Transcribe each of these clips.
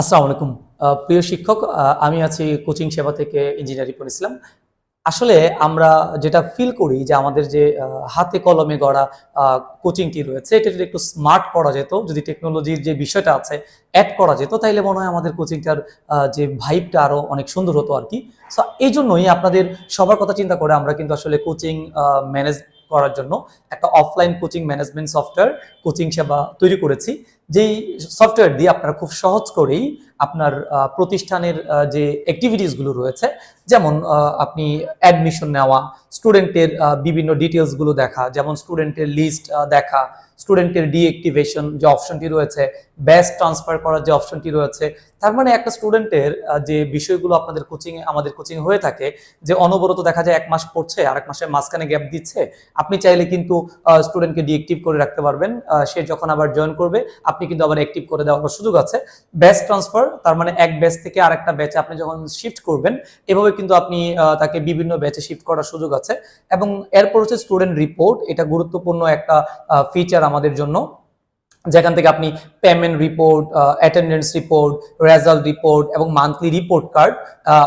আসসালামু আলাইকুম। প্রিয় শিক্ষক আমি আছি কোচিং সেবা থেকে ইঞ্জিনিয়ারিং ইসলাম। আসলে আমরা যেটা ফিল করি যে আমাদের যে হাতে কলমে গড়া কোচিংটি রয়েছে, এটা যদি একটু স্মার্ট করা যেত, যদি টেকনোলজির যে বিষয়টা আছে অ্যাড করা যেত, তাইলে মনে হয় আমাদের কোচিংটার যে ভাইবটা আরও অনেক সুন্দর হতো আর কি। সো এই জন্যই আপনাদের সবার কথা চিন্তা করে আমরা কিন্তু আসলে কোচিং ম্যানেজ করার জন্য একটা offline coaching management software coaching সেবা তৈরি করেছি। যেই সফটওয়্যার দিয়ে আপনারা খুব সহজ করেই আপনার প্রতিষ্ঠানের যে অ্যাক্টিভিটিসগুলো রয়েছে, যেমন আপনি অ্যাডমিশন নেওয়া স্টুডেন্টের বিভিন্ন ডিটেলসগুলো দেখা, যেমন স্টুডেন্টের লিস্ট দেখা স্টুডেন্টের ডিঅ্যাক্টিভেশন যে অপশনটি রয়েছে ব্যাচ ট্রান্সফার করার যে অপশনটি রয়েছে, তার মানে একটা স্টুডেন্টের যে বিষয়গুলো আপনাদের কোচিং আমাদের কোচিং হয়ে থাকে, যে অনবরত দেখা যায় এক মাস পড়ছে আর এক মাসের মাঝখানে গ্যাপ দিচ্ছে, আপনি চাইলে কিন্তু স্টুডেন্টকে ডিএক্টিভ করে রাখতে পারবেন সে যখন আবার জয়েন করবে আপনি কিন্তু আবার অ্যাক্টিভ করে দেওয়ার সুযোগ আছে। ব্যাচ ট্রান্সফার তার মানে এক ব্যাচ থেকে আরেকটা ব্যাচে আপনি যখন শিফট করবেন, এভাবে কিন্তু আপনি তাকে বিভিন্ন ব্যাচে শিফট করার সুযোগ আছে। এবং এরপর হচ্ছে স্টুডেন্ট রিপোর্ট এটা গুরুত্বপূর্ণ একটা ফিচার আমাদের জন্য। যেখান থেকে আপনি payment report attendance report result report এবং মান্থলি রিপোর্ট কার্ড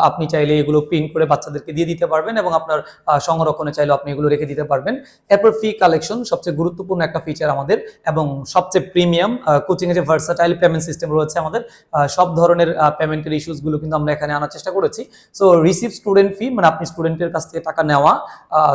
আপনি চাইলে এগুলো প্রিন্ট করে বাচ্চাদেরকে দিয়ে দিতে পারবেন এবং আপনার সংরক্ষণে চাইলে আপনি এগুলো রেখে দিতে পারবেন। এরপর ফি কালেকশন সবচেয়ে গুরুত্বপূর্ণ একটা ফিচার আমাদের এবং সবচেয়ে প্রিমিয়াম কোচিং এর যে ভার্সাটাইল পেমেন্ট সিস্টেম রয়েছে আমাদের সব ধরনের পেমেন্টের ইস্যুসগুলো কিন্তু আমরা এখানে আনার চেষ্টা করেছি। সো রিসিভ স্টুডেন্ট ফি মানে আপনি স্টুডেন্টের কাছ থেকে টাকা নেওয়া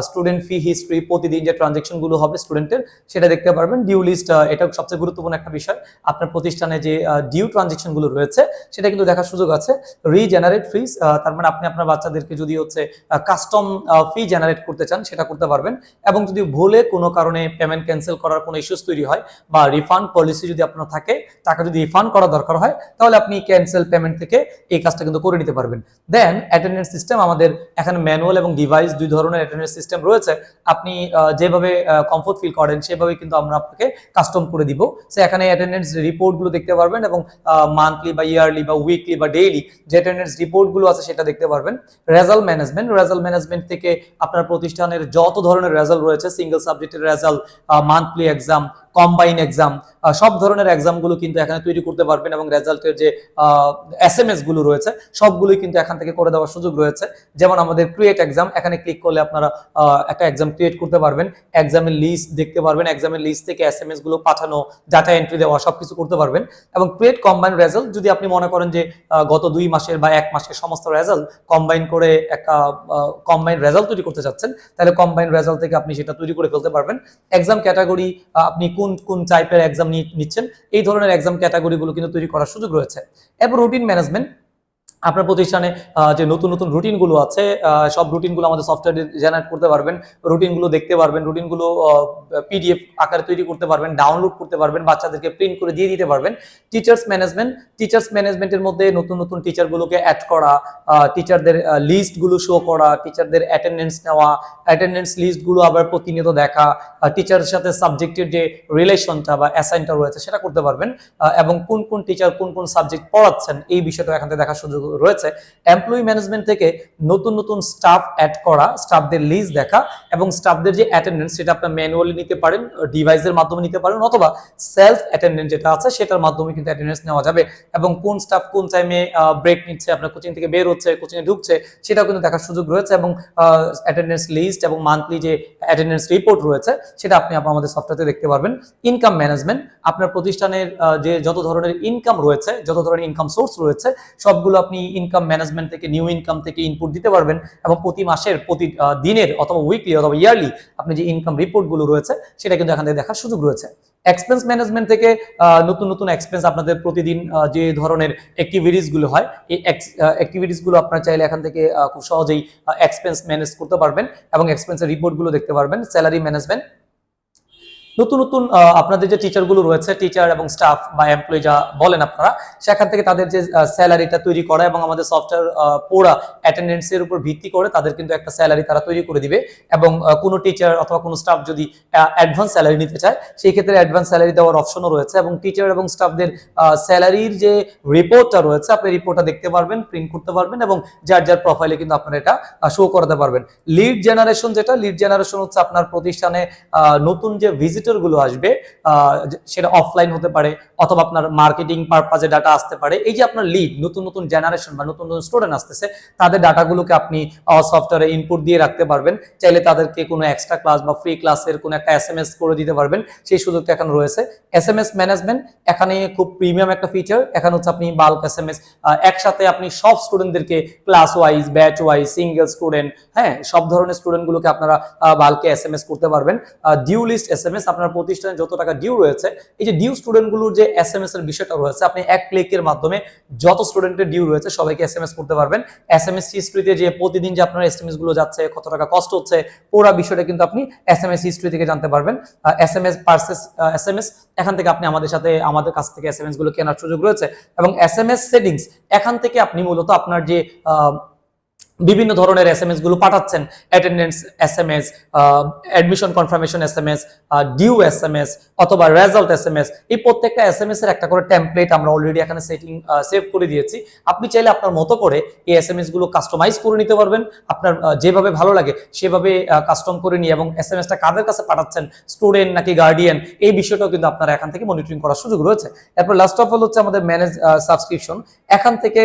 স্টুডেন্ট ফি হিস্ট্রি প্রতিদিন যে ট্রানজেকশনগুলো হবে স্টুডেন্টের সেটা দেখতে পারবেন। ডিউ লিস্ট এটা সবচেয়ে গুরুত্বপূর্ণ একটা বিষয়। আপনার প্রতিষ্ঠানে যে ডিউ ট্রানজেকশনগুলো রয়েছে, সেটা কিন্তু দেখার সুযোগ আছে। রিজেনারেট ফিস তার মানে আপনি আপনার বাচ্চাদেরকে যদি হচ্ছে কাস্টম ফি জেনারেট করতে চান, সেটা করতে পারবেন। এবং যদি ভুলে কোনো কারণে পেমেন্ট ক্যান্সেল করার কোনো ইস্যুস তৈরি হয় বা রিফান্ড পলিসি যদি আপনার থাকে টাকা যদি রিফান্ড করা দরকার হয়, তাহলে আপনি ক্যান্সেল পেমেন্ট থেকে এই কাজটা কিন্তু করে নিতে পারবেন। দেন অ্যাটেন্ডেন্স সিস্টেম আমাদের এখানে ম্যানুয়াল এবং ডিভাইস দুই ধরনের অ্যাটেন্ডেন্স সিস্টেম রয়েছে। আপনি যেভাবে কমফোর্ট ফিল করেন সেভাবে কিন্তু আমরা আপনাকে কাস্টম করে দিব। সে এখানে অ্যাটেন্ডেন্স রিপোর্টগুলো দেখতে পারবেন এবং মান্থলি বা ইয়ারলি বা উইকলি বা ডেইলি যে অ্যাটেন্ডেন্স রিপোর্টগুলো আছে সেটা দেখতে পারবেন। রেজাল্ট ম্যানেজমেন্ট রেজাল্ট ম্যানেজমেন্ট থেকে আপনার প্রতিষ্ঠানের যত ধরনের রেজাল্ট রয়েছে সিঙ্গেল সাবজেক্টের result monthly exam combine exam সব ধরনের এক্সামগুলো কিন্তু এখানে তৈরি করতে পারবেন এবং রেজাল্টের যে এস এমগুলো রয়েছে, সবগুলোই কিন্তু এখান থেকে করে দেওয়ার সুযোগ রয়েছে। যেমন আমাদের ক্রিয়েট এক্সাম এখানে ক্লিক করলে আপনারা একটা এক্সাম ক্রিয়েট করতে পারবেন। এক্সামের লিস্ট দেখতে পারবেন এক্সামের লিস্ট থেকে এস এমগুলো পাঠানো ডাটা এন্ট্রি দেওয়া, সবকিছু করতে পারবেন। এবং ক্রিয়েট কম্বাইন রেজাল্ট যদি আপনি মনে করেন যে গত দুই মাসের বা এক মাসের সমস্ত রেজাল্ট কম্বাইন করে একটা কম্বাইন রেজাল্ট তৈরি করতে চাচ্ছেন, তাহলে কম্বাইন রেজাল্ট থেকে আপনি সেটা তৈরি করে ফেলতে পারবেন। এক্সাম ক্যাটাগরি আপনি কোন কোন কোন টাইপের এক্সাম নিচ্ছেন, এই ধরনের এক্সাম ক্যাটাগরিগুলো কিন্তু তৈরি করার সুযোগ রয়েছে। এরপর রুটিন ম্যানেজমেন্ট আপনার প্রতিষ্ঠানে যে নতুন নতুন রুটিনগুলো আছে সব রুটিনগুলো আমাদের সফটওয়্যার জেনারেট করতে পারবেন। রুটিনগুলো দেখতে পারবেন, রুটিনগুলো পিডিএফ আকারে তৈরি করতে পারবেন, ডাউনলোড করতে পারবেন, বাচ্চাদেরকে প্রিন্ট করে দিয়ে দিতে পারবেন। টিচার্স ম্যানেজমেন্ট, টিচার্স ম্যানেজমেন্টের মধ্যে নতুন নতুন টিচারগুলোকে অ্যাড করা টিচারদের লিস্টগুলো শো করা, টিচারদের অ্যাটেন্ডেন্স নেওয়া অ্যাটেন্ডেন্স লিস্টগুলো আবার প্রতিনিয়ত দেখা টিচারের সাথে সাবজেক্টের যে রিলেশনটা বা অ্যাসাইনটা রয়েছে সেটা করতে পারবেন এবং কোন কোন টিচার কোন কোন সাবজেক্ট পড়াচ্ছেন, এই বিষয়টা এখান থেকে দেখার সুযোগ রয়েছে এমপ্লয়ি ম্যানেজমেন্ট থেকে নতুন নতুন স্টাফ অ্যাড করা স্টাফদের লিস্ট দেখা এবং স্টাফদের যে অ্যাটেন্ডেন্স সেটা আপনার ম্যানুয়ালি নিতে পারেন ডিভাইসের মাধ্যমে নিতে পারেন অথবা সেলফ অ্যাটেন্ডেন্স যেটা আছে সেটার মাধ্যমে কিন্তু অ্যাটেন্ডেন্স নেওয়া যাবে এবং কোন স্টাফ কোন টাইমে ব্রেক নিচ্ছে, আপনার কোচিং থেকে বের হচ্ছে কোচিং এ ঢুকছে, সেটাও কিন্তু দেখার সুযোগ রয়েছে এবং অ্যাটেন্ডেন্স লিস্ট এবং মান্থলি যে অ্যাটেন্ডেন্স রিপোর্ট রয়েছে সেটা আপনি আপনার আমাদের সফটওয়্যারতে দেখতে পারবেন। ইনকাম ম্যানেজমেন্ট আপনার প্রতিষ্ঠানের যে যত ধরনের ইনকাম রয়েছে, যত ধরনের ইনকাম সোর্স রয়েছে, সবগুলো আপনি ইনকাম ম্যানেজমেন্ট থেকে নিউ ইনকাম থেকে ইনপুট দিতে পারবেন এবং প্রতি মাসের, প্রতি দিনের অথবা উইকলি অথবা ইয়ারলি আপনি যে ইনকাম রিপোর্টগুলো রয়েছে, সেটা কিন্তু এখান থেকে দেখার সুযোগ রয়েছে। এক্সপেন্স ম্যানেজমেন্ট থেকে নতুন নতুন এক্সপেন্স আপনাদের প্রতিদিন যে ধরনের অ্যাক্টিভিটিসগুলো হয়, এই অ্যাক্টিভিটিসগুলো আপনারা চাইলে এখান থেকে খুব সহজেই এক্সপেন্স ম্যানেজ করতে পারবেন এবং এক্সপেন্সের রিপোর্টগুলো দেখতে পারবেন। স্যালারি ম্যানেজমেন্ট নতুন নতুন আপনাদের যে টিচারগুলো রয়েছে টিচার এবং স্টাফ বা এমপ্লয়ি যা বলেন আপনারা, সেখান থেকে তাদের যে স্যালারিটা তৈরি করা এবং আমাদের সফটওয়্যার পুরা অ্যাটেন্ডেন্সের উপর ভিত্তি করে তাদের কিন্তু একটা স্যালারি তারা তৈরি করে দিবে এবং কোনো টিচার অথবা কোনো স্টাফ যদি অ্যাডভান্স স্যালারি নিতে চায়, সেই ক্ষেত্রে অ্যাডভান্স স্যালারি দেওয়ার অপশনও রয়েছে এবং টিচার এবং স্টাফদের স্যালারির যে রিপোর্টটা রয়েছে, আপনি রিপোর্টটা দেখতে পারবেন প্রিন্ট করতে পারবেন এবং যার যার প্রোফাইলে কিন্তু আপনারা এটা শো করাতে পারবেন। লিড জেনারেশন যেটা লিড জেনারেশন হচ্ছে আপনার প্রতিষ্ঠানে নতুন যে ভিজিট ভিজিটরগুলো আসবে সেটা অফলাইন হতে পারে অথবা আপনার মার্কেটিং পারপাজে ডাটা আসতে পারে। এই যে আপনার লিড নতুন নতুন জেনারেশন বা নতুন নতুন স্টুডেন্ট আসতেছে, তাদের ডাটাগুলোকে আপনি সফটওয়্যারে ইনপুট দিয়ে রাখতে পারবেন। চাইলে তাদেরকে কোনো এক্সট্রা ক্লাস বা ফ্রি ক্লাসের কোনো একটা এস এম এস করে দিতে পারবেন। সেই সুযোগটা এখন রয়েছে। এস এম এস ম্যানেজমেন্ট এখানে খুব প্রিমিয়াম একটা ফিচার এখানে হচ্ছে আপনি বাল্ক এস এম এস একসাথে আপনি সব স্টুডেন্টদেরকে class wise batch wise single student হ্যাঁ সব ধরনের স্টুডেন্টগুলোকে আপনারা বাল্কে এস এম এস করতে পারবেন। Due list S M S আপনার প্রতিষ্ঠানে যত টাকা ডিউ রয়েছে, এই যে ডিউ স্টুডেন্টগুলোর যে এস এম এস এর বিষয়টা রয়েছে, আপনি এক ক্লিকের মাধ্যমে যত স্টুডেন্টের ডিউ রয়েছে, সবাইকে এস এম এস করতে পারবেন। এস এম এস হিস্ট্রিতে যে প্রতিদিন যে আপনার এস এম এসগুলো যাচ্ছে, কত টাকা কষ্ট হচ্ছে, পুরো বিষয়টা কিন্তু আপনি এস এম এস হিস্ট্রি থেকে জানতে পারবেন। S M S purchase S M S এখান থেকে আপনি আমাদের সাথে, আমাদের কাছ থেকে এস এম এসগুলো কেনার সুযোগ রয়েছে। এবং এস এম এস সেটিংস এখান থেকে আপনি মূলত আপনার যে বিভিন্ন ধরনের এস এম এসগুলো পাঠাচ্ছেন। Attendance S M S admission confirmation S M S due S M S অথবা রেজাল্ট এস এম এস এই প্রত্যেকটা এস এম এস এর একটা করে টেমপ্লেট আমরা অলরেডি এখানে সেটিং সেভ করে দিয়েছি। আপনি চাইলে আপনার মতো করে এই এস এম এসগুলো কাস্টমাইজ করে নিতে পারবেন। আপনার যেভাবে ভালো লাগে সেভাবে কাস্টম করে নিয়ে এবং এস এম এসটা কাদের কাছে পাঠাচ্ছেন? স্টুডেন্ট নাকি গার্ডিয়ান এই বিষয়টাও কিন্তু আপনারা এখান থেকে মনিটরিং করার সুযোগ রয়েছে। এরপর লাস্ট অফ অল হচ্ছে আমাদের ম্যানেজ সাবস্ক্রিপশন এখান থেকে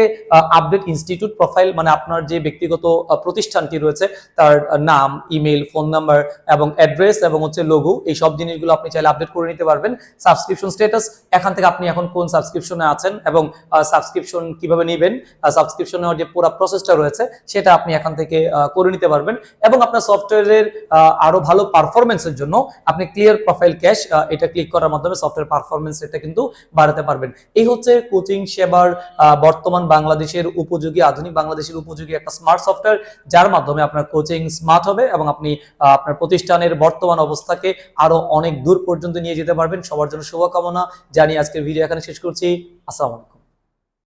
আপডেট ইনস্টিটিউট প্রোফাইল মানে আপনার যে ব্যক্তিগত প্রতিষ্ঠানটি রয়েছে, তার নাম ইমেল ফোন নাম্বার এবং অ্যাড্রেস এবং হচ্ছে লোগো এই সব জিনিসগুলো আপনি চাইলে আপডেট করে নিতে পারবেন। সাবস্ক্রিপশন স্ট্যাটাস এখান থেকে আপনি এখন কোন সাবস্ক্রিপশনে আছেন এবং সাবস্ক্রিপশন কীভাবে নেবেন সাবস্ক্রিপশন নেওয়ার যে পুরো প্রসেসটা রয়েছে, সেটা আপনি এখান থেকে করে নিতে পারবেন এবং আপনার সফটওয়্যারের আরও ভালো পারফরমেন্সের জন্য আপনি ক্লিয়ার প্রোফাইল ক্যাশ এটা ক্লিক করার মাধ্যমে সফটওয়্যার পারফরমেন্স এটা কিন্তু বাড়াতে পারবেন। এই হচ্ছে কোচিং সেবার বর্তমান বাংলাদেশের উপযোগী, আধুনিক বাংলাদেশের উপযোগী একটা স্মার্ট সফটওয়্যার যার মাধ্যমে আপনার কোচিং স্মার্ট হবে এবং আপনি আপনার প্রতিষ্ঠানের বর্তমান অবস্থাকে আরও অনেক দূর পর্যন্ত নিয়ে যেতে পারবেন। সবার জন্য শুভকামনা। জানিয়ে আজকের ভিডিও এখানে শেষ করছি। আসসালামু আলাইকুম।